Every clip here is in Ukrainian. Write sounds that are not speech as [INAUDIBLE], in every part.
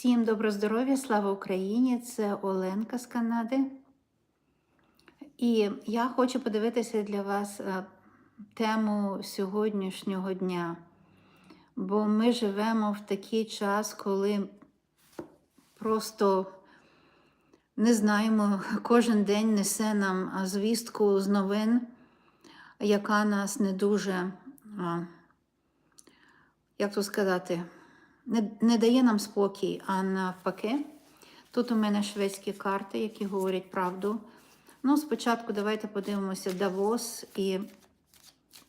Всім добро здоров'я, слава Україні! Це Оленка з Канади. І я хочу подивитися для вас е, тему сьогоднішнього дня. Бо ми живемо в такий час, коли просто не знаємо, кожен день несе нам звістку з новин, яка нас не дуже, як то сказати, не, не дає нам спокій, а навпаки. Тут у мене шведські карти, які говорять правду. Ну, спочатку давайте подивимося Давос і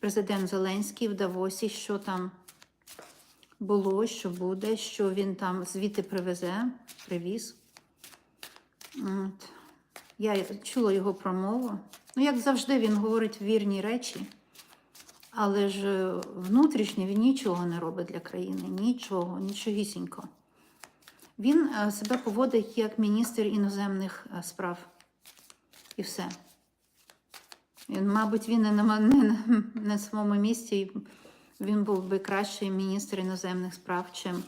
президент Зеленський в Давосі, що там було, що буде, що він там звідти привезе, привіз. От. Я чула його промову. Ну, як завжди, він говорить вірні речі, але ж е, внутрішньо він нічого не робить для країни. Нічого, нічогісінько. Він е, себе поводить як міністр іноземних е, справ. І все. Він, мабуть, він не на, не, на- своєму місці. Він був би кращий міністр іноземних справ, чим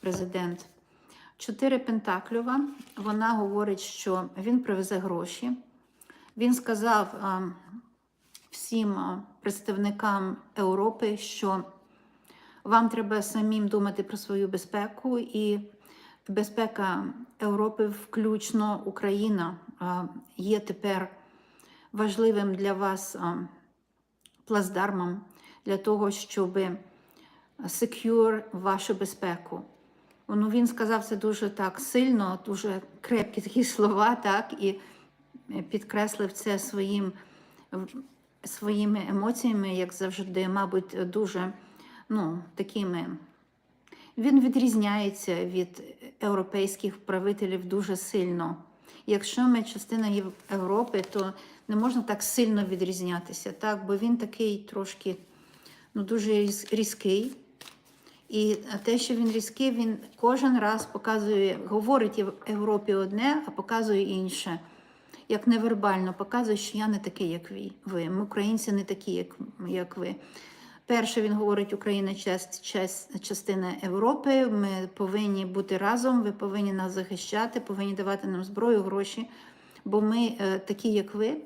президент. Чотири Пентаклюва. Вона говорить, що він привезе гроші. Він сказав всім представникам Європи, що вам треба самим думати про свою безпеку, і безпека Європи, включно Україна, є тепер важливим для вас а, плацдармом для того, щоб secure вашу безпеку. Ну, він сказав це дуже так сильно, дуже крепкі такі [LAUGHS] слова, так, і підкреслив це своїм, своїми емоціями, як завжди, мабуть, дуже ну, такими. Він відрізняється від європейських правителів дуже сильно. Якщо ми частина Європи, то не можна так сильно відрізнятися, так? бо він такий трошки ну, дуже різкий. І те, що він різкий, він кожен раз показує, говорить Європі одне, а показує інше. Як невербально показує, що я не такий, як ви. Ми українці не такі, як, як ви. Перше, він говорить, Україна част, част, частина Європи. Ми повинні бути разом, ви повинні нас захищати, повинні давати нам зброю, гроші, бо ми е, такі, як ви.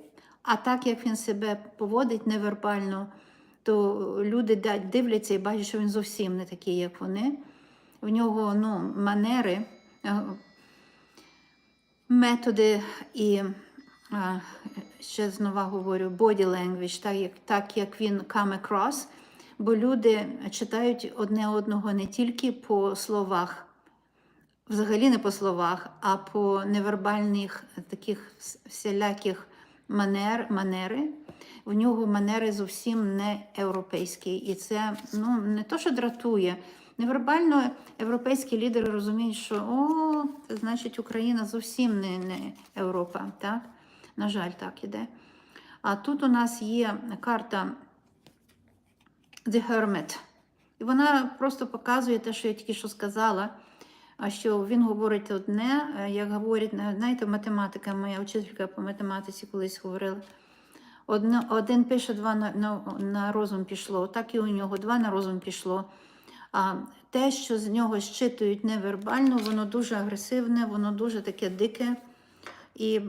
А так як він себе поводить невербально, то люди дивляться і бачать, що він зовсім не такий, як вони. В нього ну, манери, е, методи і ще знову говорю, body language, так як, так як він come across, бо люди читають одне одного не тільки по словах, взагалі не по словах, а по невербальних таких всіляких манер, манери. В нього манери зовсім не європейські. І це ну, не то, що дратує. Невербально європейські лідери розуміють, що о, значить Україна зовсім не, не Європа. Так? На жаль, так іде. А тут у нас є карта The Hermit. І вона просто показує те, що я тільки що сказала. А що він говорить одне, е, як говорить, знаєте, математика, моя вчителька по математиці колись говорила. Один пише, два на, на, на розум пішло, так і у нього два на розум пішло. А те, що з нього щитують невербально, воно дуже агресивне, воно дуже таке дике. І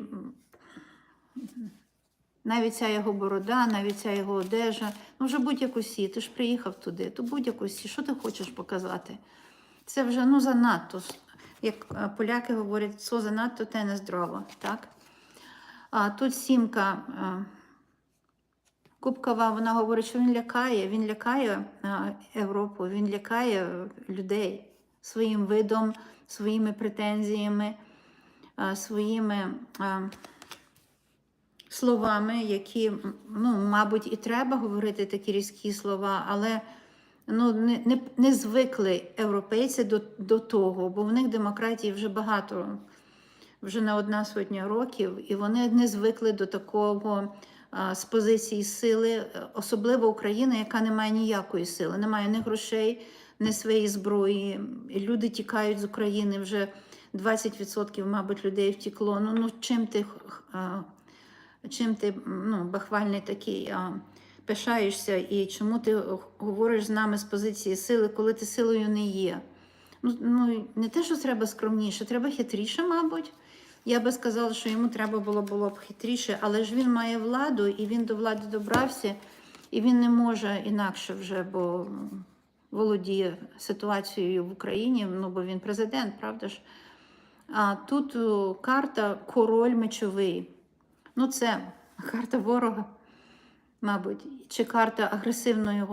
навіть ця його борода, навіть ця його одежа, ну вже будь-яку сі, ти ж приїхав туди, то будь-яку сі, що ти хочеш показати? Це вже ну занадто. Як е, поляки говорять, що занадто, те не здорово. Так? А тут сімка е, кубкова, вона говорить, що він лякає, він лякає Європу, він лякає людей своїм видом, своїми претензіями, своїми словами, які, ну, мабуть, і треба говорити такі різкі слова, але ну, не, не, не звикли європейці до, до того, бо в них демократії вже багато, вже не одна сотня років, і вони не звикли до такого з позиції сили, е, особливо Україна, яка не має ніякої сили, не має ні грошей, ні своєї зброї. Люди тікають з України вже 20%, мабуть, людей втекло. Ну, ну чим ти, чим ти ну, бахвальний такий? Пишаєшся і чому ти говориш з нами з позиції сили, коли ти силою не є. Ну, ну, не те, що треба скромніше, треба хитріше, мабуть. Я би сказала, що йому треба було, було б хитріше, але ж він має владу, і він до влади добрався, і він не може інакше вже, бо володіє ситуацією в Україні, ну бо він президент, правда ж? А тут карта король мечовий. Ну, це [LAUGHS] карта ворога, мабуть, чи карта агресивної,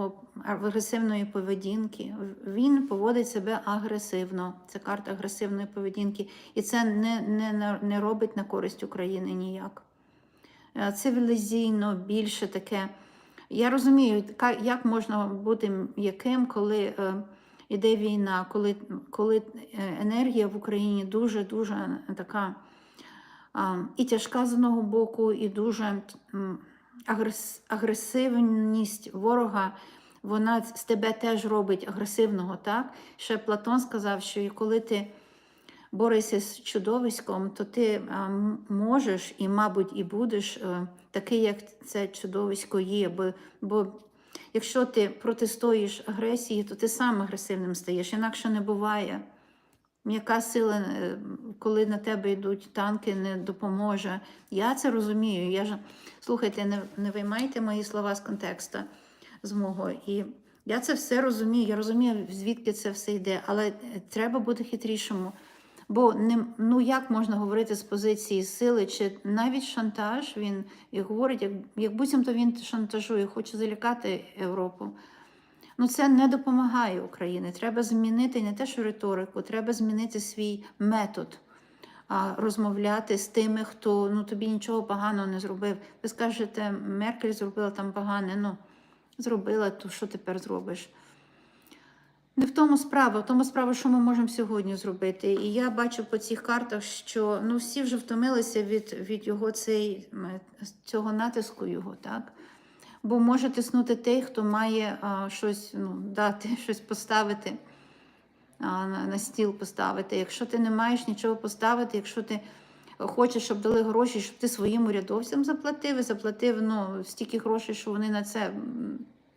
агресивної поведінки. Він поводить себе агресивно. Це карта агресивної поведінки. І це не, не, не робить на користь України ніяк. Е, Цивілізійно більше таке. Я розумію, як можна бути м'яким, коли е, йде війна, коли, коли е, енергія в Україні дуже-дуже така і тяжка з одного боку, і дуже агресивність ворога, вона з тебе теж робить агресивного. так? Ще Платон сказав, що коли ти борешся з чудовиськом, то ти а, можеш і, мабуть, і будеш е, такий, як це чудовисько є. Бо, бо якщо ти протистоїш агресії, то ти сам агресивним стаєш, інакше не буває. М'яка сила, е, коли на тебе йдуть танки, не допоможе. Я це розумію. Я ж... Слухайте, не, не виймайте мої слова з контексту з мого. І я це все розумію. Я розумію, звідки це все йде, але е, треба бути хитрішому. Бо не, ну як можна говорити з позиції сили, чи навіть шантаж він і говорить, як, як буцімто він шантажує, хоче залякати Європу. Ну, це не допомагає Україні. Треба змінити не те, що риторику, треба змінити свій метод, розмовляти з тими, хто ну, тобі нічого поганого не зробив. Ви скажете, Меркель зробила там погане. Ну, зробила, то що тепер зробиш? Не в тому справа, в тому справа, що ми можемо сьогодні зробити. І я бачу по цих картах, що ну, всі вже втомилися від, від його цей, цього натиску його, так? Бо може тиснути той, хто має а, щось ну, дати, [LAUGHS] щось поставити, а, на, на стіл поставити. Якщо ти не маєш нічого поставити, якщо ти хочеш, щоб дали гроші, щоб ти своїм урядовцям заплатив, і заплатив ну, стільки грошей, що вони на це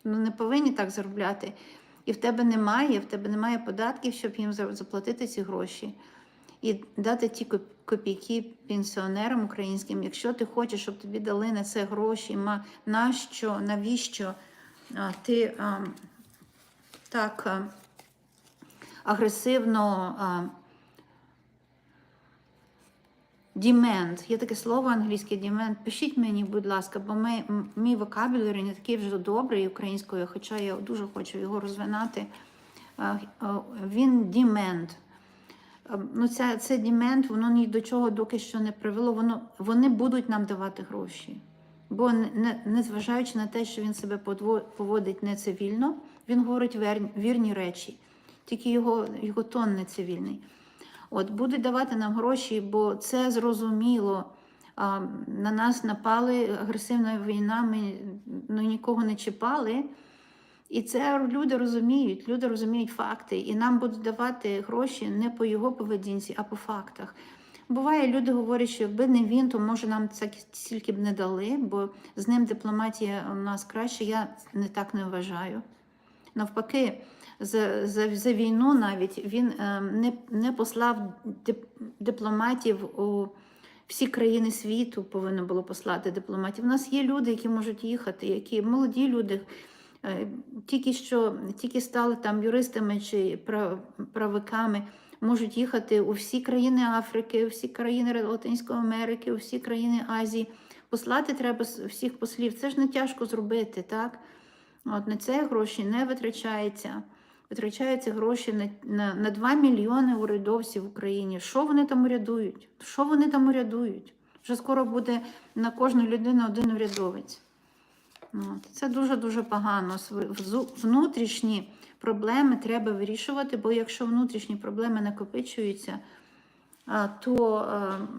ну, не повинні так заробляти. І в тебе немає, в тебе немає податків, щоб їм заплатити ці гроші. І дати ті копійки пенсіонерам українським, якщо ти хочеш, щоб тобі дали на це гроші, ма, нащо, навіщо ти так агресивно demand, є таке слово англійське demand, пишіть мені, будь ласка, бо ми, мій вокабулярі не такий вже добрий українською, хоча я дуже хочу його розвинати. Він demand. Е, Ну, це, це дімент, воно ні до чого доки що не привело. Воно, вони будуть нам давати гроші. Бо не, не, незважаючи на те, що він себе поводить нецивільно, він говорить вер, вірні речі, тільки його, його тон не цивільний. От будуть давати нам гроші, бо це зрозуміло. А, на нас напали агресивна війна, ми ну, нікого не чіпали. І це люди розуміють, люди розуміють факти, і нам будуть давати гроші не по його поведінці, а по фактах. Буває, люди говорять, що якби не він, то може нам це стільки б не дали, бо з ним дипломатія у нас краще. Я не так не вважаю. Навпаки, за, за, за війну навіть він е, не, не послав дип, дипломатів у всі країни світу, повинно було послати дипломатів. У нас є люди, які можуть їхати, які молоді люди. Е, Тільки що тільки стали там юристами чи прав- правиками, можуть їхати у всі країни Африки, у всі країни Латинської Америки, у всі країни Азії. Послати треба всіх послів. Це ж не тяжко зробити, так? От на це гроші не витрачаються. Витрачаються гроші на, на, на 2 мільйони урядовців в Україні. Що вони там урядують? Що вони там урядують? Вже скоро буде на кожну людину один урядовець. Це дуже-дуже погано. Внутрішні проблеми треба вирішувати, бо якщо внутрішні проблеми накопичуються, то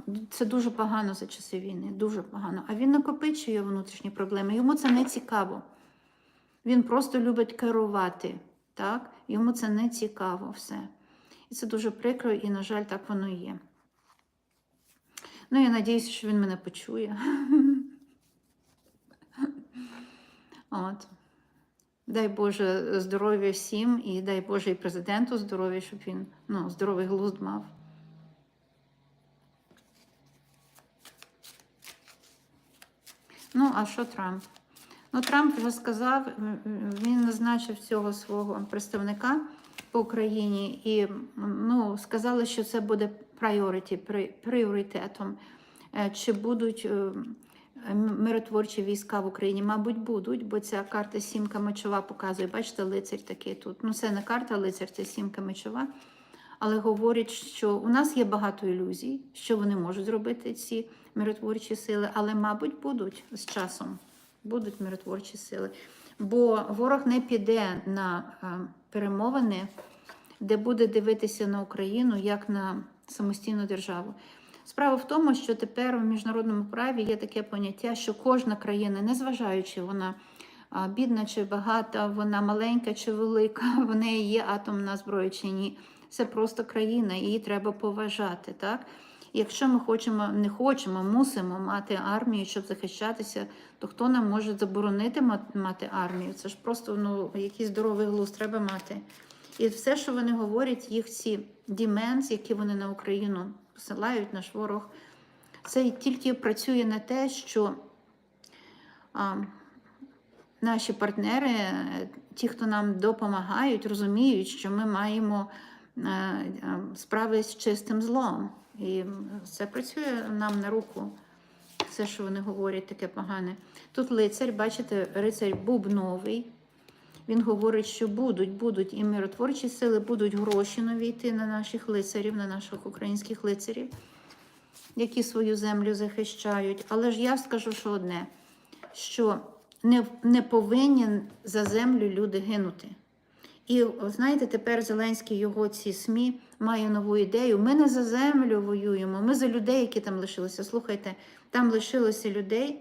е, це дуже погано за часи війни. Дуже погано. А він накопичує внутрішні проблеми. Йому це не цікаво. Він просто любить керувати. Так? Йому це не цікаво все. І це дуже прикро, і, на жаль, так воно є. Ну, я надіюся, що він мене почує. [LAUGHS] От. Дай Боже здоров'я всім і дай Боже і президенту здоров'я, щоб він ну, здоровий глузд мав. Ну, а що Трамп? Ну, Трамп вже сказав, він назначив цього свого представника по Україні і ну, сказали, що це буде пріоритетом. Е, Чи будуть е, м- миротворчі війська в Україні? Мабуть, будуть, бо ця карта сімка мечова показує. Бачите, лицар такий тут. Ну, це не карта лицар, це сімка мечова. Але говорять, що у нас є багато ілюзій, що вони можуть зробити ці миротворчі сили, але, мабуть, будуть з часом. Будуть миротворчі сили. Бо ворог не піде на е, перемовини, де буде дивитися на Україну як на самостійну державу. Справа в тому, що тепер у міжнародному праві є таке поняття, що кожна країна, незважаючи вона бідна чи багата, вона маленька чи велика, [LAUGHS] в неї є атомна зброя чи ні. Це просто країна, її треба поважати. Так? Якщо ми хочемо, не хочемо, мусимо мати армію, щоб захищатися, то хто нам може заборонити мати армію? Це ж просто ну, якийсь здоровий глузд треба мати. І все, що вони говорять, їх ці деменс, які вони на Україну посилають, наш ворог, це тільки працює на те, що а, наші партнери, ті, хто нам допомагають, розуміють, що ми маємо е, е, справи з чистим злом. І це працює нам на руку. Все, що вони говорять, таке погане. Тут лицар, бачите, рицарь бубновий. Він говорить, що будуть, будуть і миротворчі сили, будуть гроші нові йти на наших лицарів, на наших українських лицарів, які свою землю захищають. Але ж я скажу, що одне, що не, не повинні за землю люди гинути. І знаєте, тепер Зеленський його ці СМІ має нову ідею. Ми не за землю воюємо, ми за людей, які там лишилися. Слухайте, там лишилося людей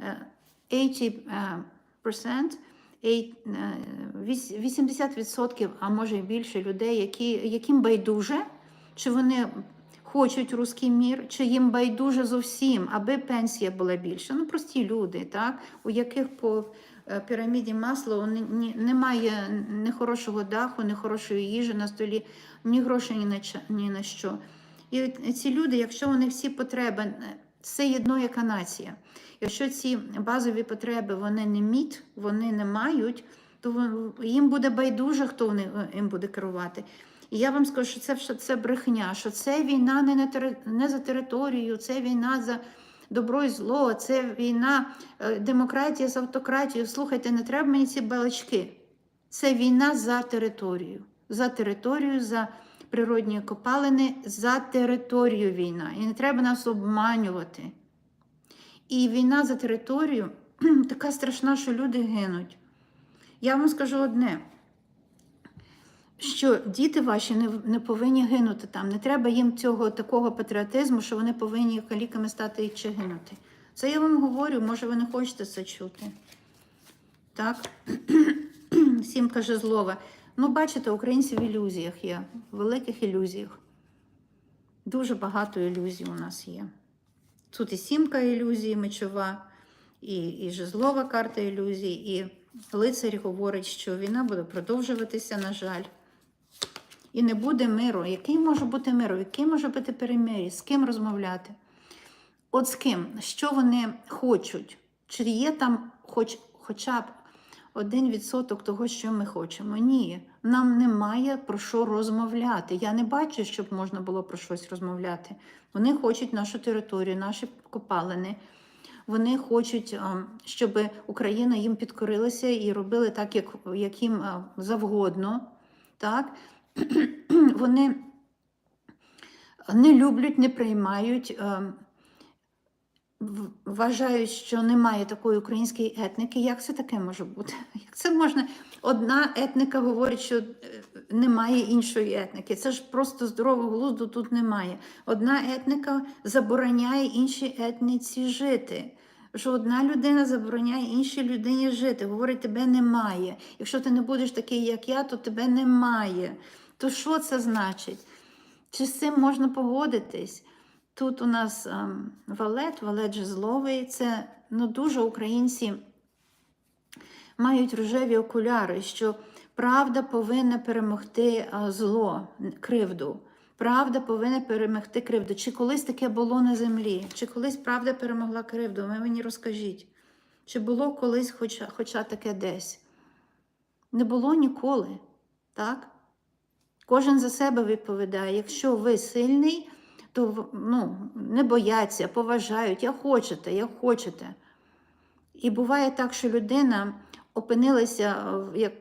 е, 80%, е, 80%, а може і більше людей, які, яким байдуже, чи вони хочуть руський мір, чи їм байдуже зовсім, аби пенсія була більша. Ну, прості люди, так, у яких по е, піраміді масла немає ні хорошого даху, ні хорошої їжі на столі, ні грошей ні на, ні на що. І ці люди, якщо вони всі потреби, е, це єдно яка нація. Якщо ці базові потреби вони не міт, вони не мають, то їм буде байдуже, хто е, їм буде керувати. І я вам скажу, що це, що це брехня, що це війна не, на тери- не за територію, це війна за добро і зло, це війна, е, демократія з автократією. Слухайте, не треба мені ці балачки. Це війна за територію. За територію, за природні копалини, за територію війна. І не треба нас обманювати. І війна за територію [CLEARS THROAT] така страшна, що люди гинуть. Я вам скажу одне що діти ваші не, не повинні гинути там. Не треба їм цього такого патріотизму, що вони повинні каліками стати чи гинути. Це я вам говорю, може, ви не хочете це чути. Так? [CLEARS THROAT] Сімка жезлова. Ну, бачите, українці в ілюзіях є, в великих ілюзіях. Дуже багато ілюзій у нас є. Тут і сімка ілюзії мечова, і, і жезлова карта ілюзій, і лицар говорить, що війна буде продовжуватися, на жаль. І не буде миру. Який може бути миру? Який може бути перемир'я? З ким розмовляти? От з ким? Що вони хочуть? Чи є там хоч, хоча б один відсоток того, що ми хочемо? Ні. Нам немає про що розмовляти. Я не бачу, щоб можна було про щось розмовляти. Вони хочуть нашу територію, наші копалини. Вони хочуть, щоб Україна їм підкорилася і робили так, як, як їм завгодно. Так? [CLEARS THROAT] Вони не люблять, не приймають, е, в- вважають, що немає такої української етники. Як це таке може бути? [LAUGHS] Як це можна? Одна етника говорить, що е, немає іншої етники. Це ж просто здорового глузду тут немає. Одна етника забороняє іншій етниці жити. Що одна людина забороняє іншій людині жити. Говорить, тебе немає. Якщо ти не будеш такий, як я, то тебе немає. То що це значить? Чи з цим можна погодитись? Тут у нас ем, валет, валет жезловий. Це ну, дуже українці мають рожеві окуляри, що правда повинна перемогти зло, кривду. Правда повинна перемогти кривду. Чи колись таке було на землі? Чи колись правда перемогла кривду? Ви мені розкажіть. Чи було колись хоча, хоча таке десь? Не було ніколи. Так? Кожен за себе відповідає. Якщо ви сильний, то ну, не бояться, поважають, як хочете, як хочете. І буває так, що людина опинилася, в, як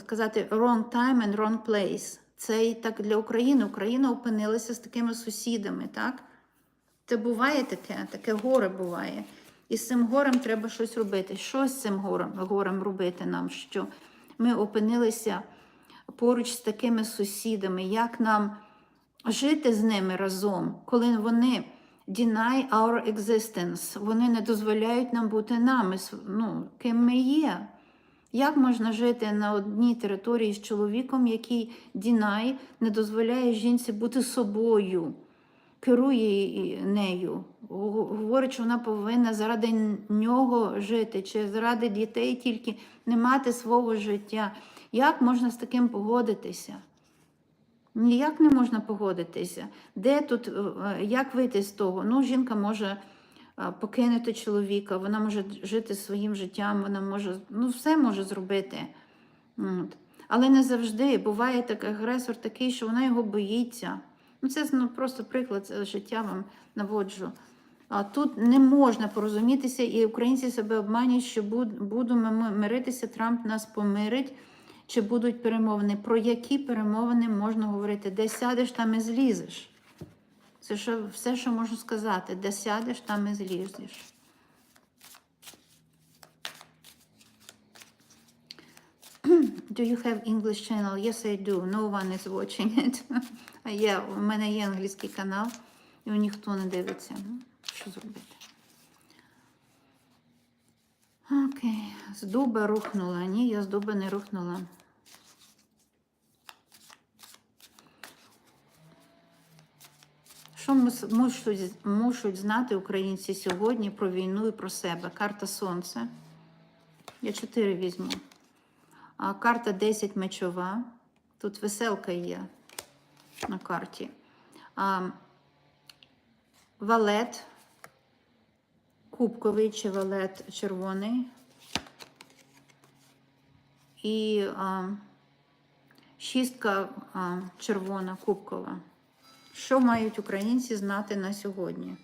сказати, wrong time and wrong place. Це і так для України. Україна опинилася з такими сусідами, так? Це буває таке, таке горе буває. І з цим горем треба щось робити. Що з цим горем, горем робити нам? Що ми опинилися поруч з такими сусідами, як нам жити з ними разом, коли вони deny our existence, вони не дозволяють нам бути нами, ну, ким ми є. Як можна жити на одній території з чоловіком, який deny, не дозволяє жінці бути собою, керує нею, говорить, що вона повинна заради нього жити, чи заради дітей тільки не мати свого життя. Як можна з таким погодитися? Ніяк не можна погодитися. Де тут, е, як вийти з того? Ну, жінка може е, покинути чоловіка, вона може жити своїм життям, вона може, ну, все може зробити. От. Але не завжди буває так агресор такий, що вона його боїться. Ну, це ну, просто приклад життя вам наводжу. А тут не можна порозумітися, і українці себе обманюють, що будемо миритися, Трамп нас помирить, чи будуть перемовини. Про які перемовини можна говорити? Де сядеш, там і злізеш. Це що, все, що можу сказати. Де сядеш, там і злізеш. [CLEARS THROAT] Do you have English channel? Yes, I do. No one is watching it. [LAUGHS] Є, у мене є англійський канал, і ніхто не дивиться. Ну, що зробити? Окей. З дуба рухнула. Ні, я з дуба не рухнула. Що мус- мушуть, знати українці сьогодні про війну і про себе? Карта Сонця. Я чотири візьму. А карта 10 мечова. Тут веселка є на карті. А, валет кубковий чи валет червоний. І а, шістка а, червона кубкова. Що мають українці знати на сьогодні?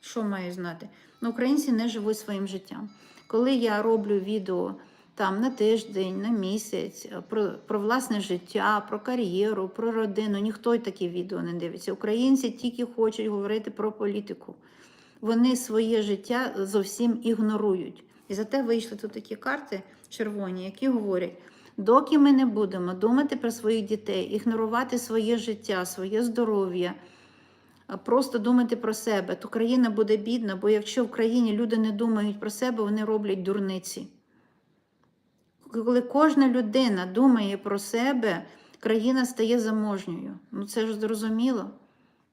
Що мають знати? Ну, українці не живуть своїм життям. Коли я роблю відео там на тиждень, на місяць, про, про власне життя, про кар'єру, про родину, ніхто такі відео не дивиться. Українці тільки хочуть говорити про політику. Вони своє життя зовсім ігнорують. І зате вийшли тут такі карти червоні, які говорять: доки ми не будемо думати про своїх дітей, ігнорувати своє життя, своє здоров'я, просто думати про себе, то країна буде бідна, бо якщо в країні люди не думають про себе, вони роблять дурниці. Коли кожна людина думає про себе, країна стає заможньою. Ну це ж зрозуміло.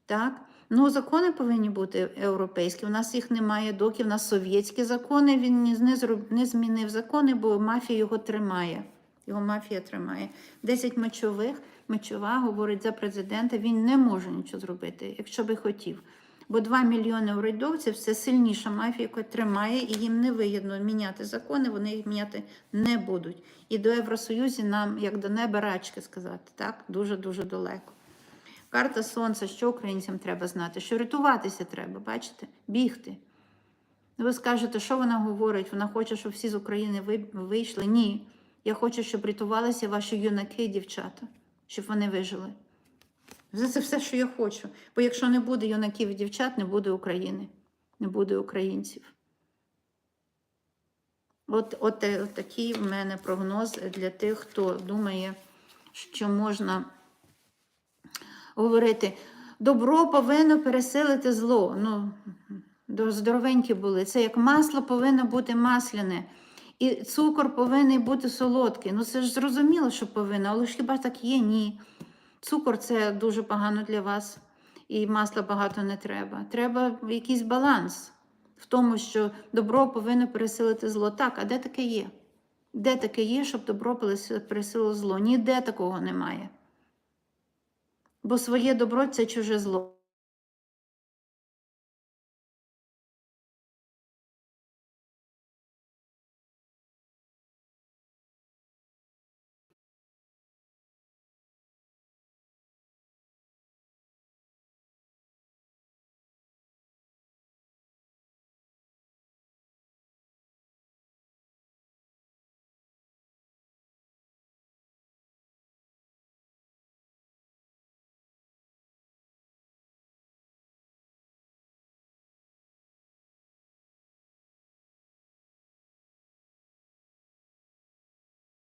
Так? Ну, закони повинні бути європейські. У нас їх немає, доки в нас совєтські закони. Він не, зроб- не змінив закони, бо мафія його тримає. Його мафія тримає. Десять мечових, мечова говорить за президента, він не може нічого зробити, якщо би хотів. Бо 2 мільйони урядовців це сильніша мафія, яка тримає, і їм не вигідно міняти закони, вони їх міняти не будуть. І до Євросоюзу нам, як до неба, рачки сказати, так? Дуже-дуже далеко. Карта Сонця, що українцям треба знати? Що рятуватися треба, бачите? Бігти. Ви скажете, що вона говорить? Вона хоче, щоб всі з України вийшли? Ні. Я хочу, щоб рятувалися ваші юнаки і дівчата, щоб вони вижили. Це все, що я хочу. Бо якщо не буде юнаків і дівчат, не буде України, не буде українців. От, от, е, от такий в мене прогноз для тих, хто думає, що можна говорити, добро повинно пересилити зло. Ну, здоровенькі були. Це як масло повинно бути масляне. І цукор повинен бути солодкий. Ну це ж зрозуміло, що повинно, але ж хіба так є? Ні. Цукор це дуже погано для вас, і масла багато не треба. Треба якийсь баланс в тому, що добро повинно пересилити зло. Так, а де таке є? Де таке є, щоб добро перес- пересилило зло? Ніде такого немає. Бо своє добро це чуже зло.